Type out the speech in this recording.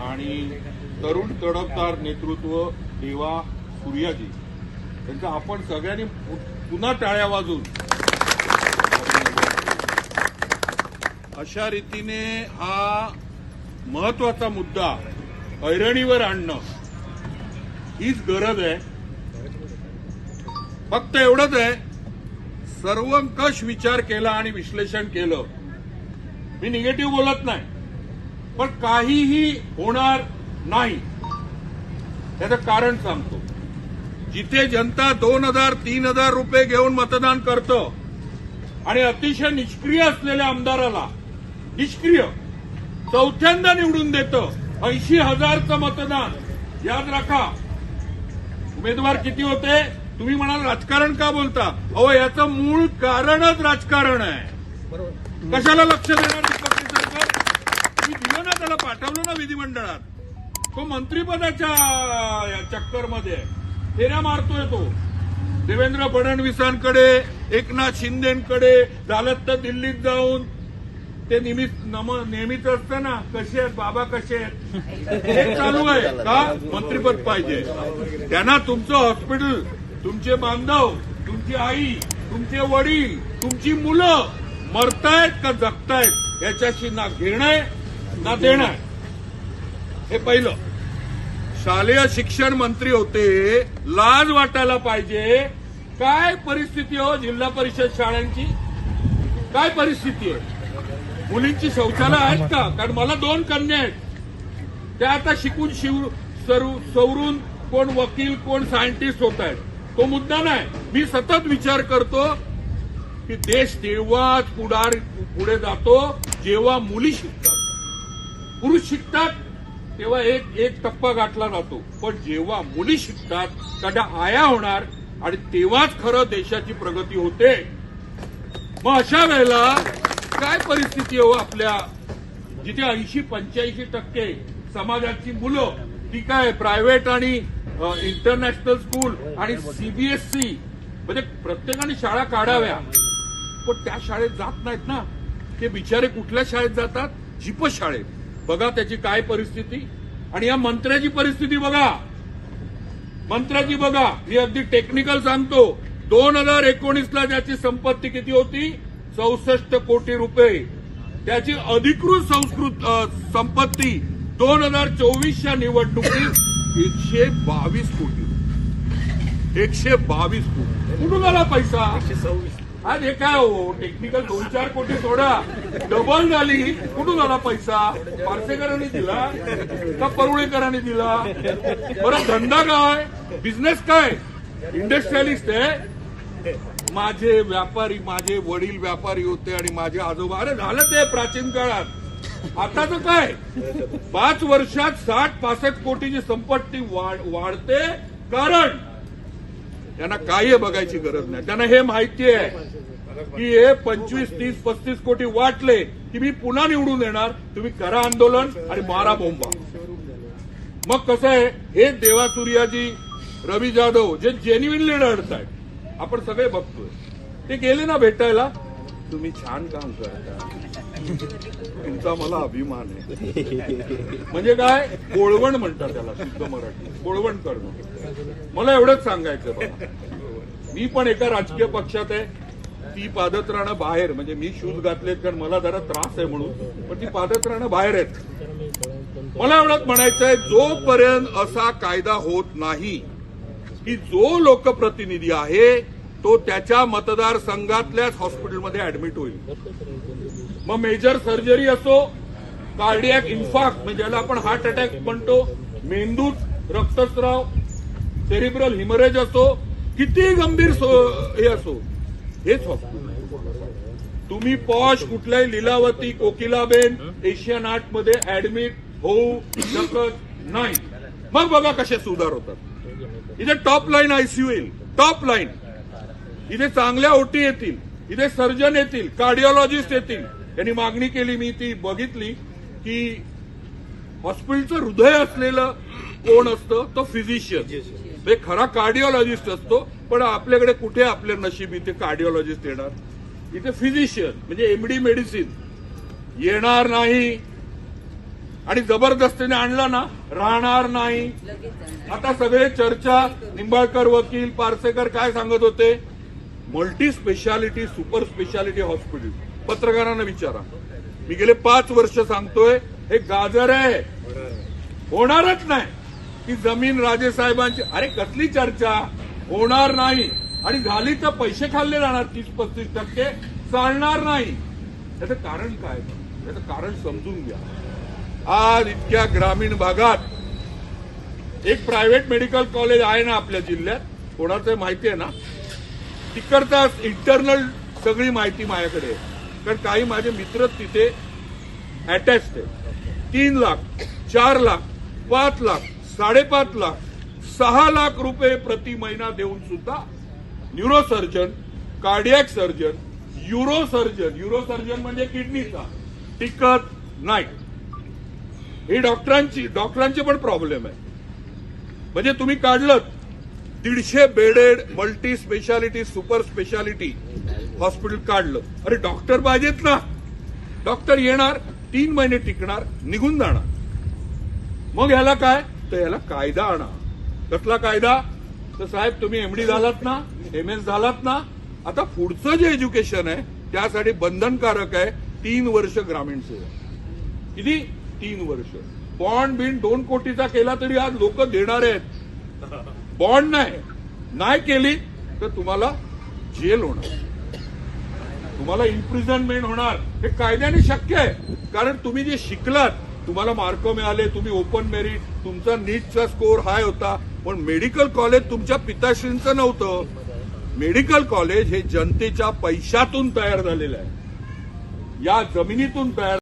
आणि तरुण तडफदार नेतृत्व देवा सूर्याजी. त्यांचं आपण सगळ्यांनी पु- पुन्हा टाळ्या वाजून अशा रीतीने हा महत्त्वाचा मुद्दा ऐरणीवर आणणं हीच गरज आहे. फक्त एवढंच आहे सर्वंकष विचार केला आणि विश्लेषण केलं. मी निगेटिव्ह बोलत नाही. पण काहीही होणार नाही. त्याचं कारण सांगतो. जिथे जनता दोन हजार तीन हजार रुपये घेऊन मतदान करतं आणि अतिशय निष्क्रिय असलेल्या आमदाराला निष्क्रिय चौथ्यांदा निवडून देतं ऐंशी हजारचं मतदान. याद राखा. उमेदवार किती होते? तुम्ही म्हणाल राजकारण का बोलता? अहो याचं मूळ कारणच राजकारण आहे. कशाला लक्ष देणार दीपक केसरकर मी दिलं ना त्याला पाठवलं ना विधिमंडळात. तो मंत्रिपदाच्या चक्करमध्ये फेऱ्या मारतोय तो. देवेंद्र फडणवीसांकडे एकनाथ शिंदेकडे झालं तर दिल्लीत जाऊन. ते नेहमीच नेहमीच असतं ना कसे आहेत बाबा कसे आहेत? हे चालू आहे का? मंत्रीपद पाहिजे. त्यांना तुमचं हॉस्पिटल तुमचे बांधव तुमची आई तुमचे वडील तुमची मुलं मरतायत का जगतायत? याच्याशी ना घेणं आहे, ना देणं आहे. हे पहिलं. शालेय शिक्षण मंत्री होते लाज वाटायला पाहिजे. काय परिस्थिती हो जिल्हा परिषद शाळांची? काय परिस्थिती आहे मुलींची शौचालय आहेत का? कारण मला दोन कन्या आहेत. त्या आता शिकून शिव सरू सवरून कोण वकील कोण सायंटिस्ट होत आहेत. तो मुद्दा नाही. मी सतत विचार करतो की देश तेव्हाच पुढार पुढे जातो जेव्हा मुली शिकतात. पुरुष शिकतात तेव्हा एक एक टप्पा गाठला जातो. पण जेव्हा मुली शिकतात त्या आया होणार आणि तेव्हाच खरं देशाची प्रगती होते. मग अशा वेळेला काय परिस्थिती हो आपल्या? जिथे ऐंशी पंच्याऐंशी टक्के समाजाची मुलं ती काय प्रायव्हेट आणि इंटरनॅशनल स्कूल आणि सीबीएसई म्हणजे प्रत्येकाने शाळा काढाव्या. पण त्या शाळेत जात नाहीत ना. ते बिचारे कुठल्या शाळेत जातात? जिप शाळेत. बघा त्याची काय परिस्थिती. आणि या मंत्र्याची परिस्थिती बघा. मंत्र्याची बघा. मी अगदी टेक्निकल सांगतो. दोन हजार एकोणीसला ज्याची संपत्ती किती होती? चौसष्ट कोटी रुपये. त्याची अधिकृत संस्कृत संपत्ती दोन हजार चोवीसच्या निवडणुकीत एकशे बावीस कोटी. एकशे बावीस कोटी. कुठून आला पैसा? आज हे काय हो? टेक्निकल दोन चार कोटी थोडा डबल झाली कुठून आला पैसा? पारसेकरांनी दिला का परुळेकरांनी दिला? बरं धंदा काय? बिझनेस काय? इंडस्ट्रियलिस्ट आहे. माझे व्यापारी माझे वडील व्यापारी होते आणि माझे आजोबा. अरे झालं ते प्राचीन काळात. आताच काय? पाच वर्षात साठ पासष्ट कोटीची संपत्ती वाढ- वाढते. कारण त्यांना काही बघायची गरज नाही. त्यांना हे माहिती आहे की हे पंचवीस तीस पस्तीस कोटी वाटले की मी पुन्हा निवडून येणार तुम्ही करा आंदोलन आणि मारा बोंबा. मग कसं आहे? हे देवा सूर्याजी रवी जाधव जे जेन्युइनली लढत आहेत आपण सगळे बघतोय. ते गेले ना भेटायला? तुम्ही छान काम करता. तुमचा मला अभिमान आहे. म्हणजे काय? कोळवण म्हणतात त्याला शुद्ध मराठी. कोळवण करणं. मला एवढंच सांगायचं बघा मी पण एका राजकीय पक्षात आहे. ती पादत राहणं बाहेर म्हणजे मी शूज घातलेत कारण मला जरा त्रास आहे म्हणून पण ती पादत राहणं बाहेर आहेत. मला एवढंच म्हणायचं आहे जोपर्यंत असा कायदा होत नाही की जो लोकप्रतिनिधी आहे तो त्याच्या मतदारसंघातल्याच हॉस्पिटलमध्ये ऍडमिट होईल. मग मेजर सर्जरी असो कार्डियक इन्फाक्ट म्हणजे ज्याला आपण हार्ट अटॅक म्हणतो मेंदूत रक्तस्राव सेरिब्रल हिमरेज असो किती गंभीर सो- हे असो हेच तुम्ही पॉश कुठल्याही लिलावती कोकिलाबेन एशियन आर्टमध्ये ऍडमिट होऊ शकत नाही. मग बघा कसे सुधार होतात. इथे टॉप लाईन आयसीयू येईल. टॉप लाईन इथे चांगल्या ओटी येतील. इथे सर्जन येतील. कार्डिओलॉजिस्ट येतील. यांनी मागणी केली मी ती बघितली की हॉस्पिटलचं हृदय असलेलं कोण असतं? तो फिजिशियन. ते खरा कार्डिओलॉजिस्ट असतो पण आपल्याकडे कुठे आपल्या नशीब इथे कार्डिओलॉजिस्ट येणार? इथे फिजिशियन म्हणजे एमडी मेडिसिन येणार नाही. आणि जबरदस्तीने आणलं ना राहणार नाही. आता सगळे चर्चा निंबाळकर वकील पारसेकर काय सांगत होते? Multi speciality super speciality hospital पत्रकारांना विचारा. मी गेले पाच वर्ष सांगतोय हे गाजर आहे. होणारच नाही. ती जमीन राजेसाहेबांची अरे कसली चर्चा? होणार नाही. आणि झाली तर पैसे खाल्ले जाणार तीस पस्तीस टक्के चालणार नाही. त्याचं कारण काय? त्याचं कारण समजून घ्या. आज इतक्या ग्रामीण भागात एक प्रायव्हेट मेडिकल कॉलेज आहे ना आपल्या जिल्ह्यात. कोणाचं माहिती आहे ना? तिकडचा इंटरनल सगळी माहिती माझ्याकडे आहे. कारण काही माझे मित्र तिथे अटॅच आहे तीन लाख चार लाख पाच लाख साडेपाच लाख सहा लाख रुपये प्रति महिना देऊन सुद्धा neurosurgeon cardiac surgeon uro surgeon uro surgeon म्हणजे किडनीचा टिकत नाही. ही डॉक्टरांची डॉक्टरांचे पण प्रॉब्लेम आहे. म्हणजे तुम्ही काढलं दीडशे bedded multi speciality super speciality hospital काढलं. अरे डॉक्टर पाहिजेत ना. डॉक्टर येणार तीन महिने टिकणार निघून जाणार. मग ह्याला काय? तर ह्याला कायदा आणा. कसला कायदा? तर साहेब तुम्ही एमडी झालात ना एम एस झालात ना आता पुढचं जे एज्युकेशन आहे त्यासाठी बंधनकारक आहे तीन वर्ष ग्रामीण सेवा. किती? तीन वर्ष. बॉन्ड बिन दोन कोटीचा केला तरी आज लोक देणार आहेत. बॉन्ड नाही. नाही केली तर तुम्हाला जेल होणार. तुम्हाला इम्प्रिझनमेंट होणार. हे कायद्याने शक्य आहे. कारण तुम्ही जे शिकलात तुम्हाला मार्क मिळाले तुम्ही ओपन मेरिट तुमचा नीटचा स्कोर हाय होता. पण मेडिकल कॉलेज तुमच्या पिताश्रींचं नव्हतं. मेडिकल कॉलेज हे जनतेच्या पैशातून तयार झालेलं आहे. या जमिनीतून तयार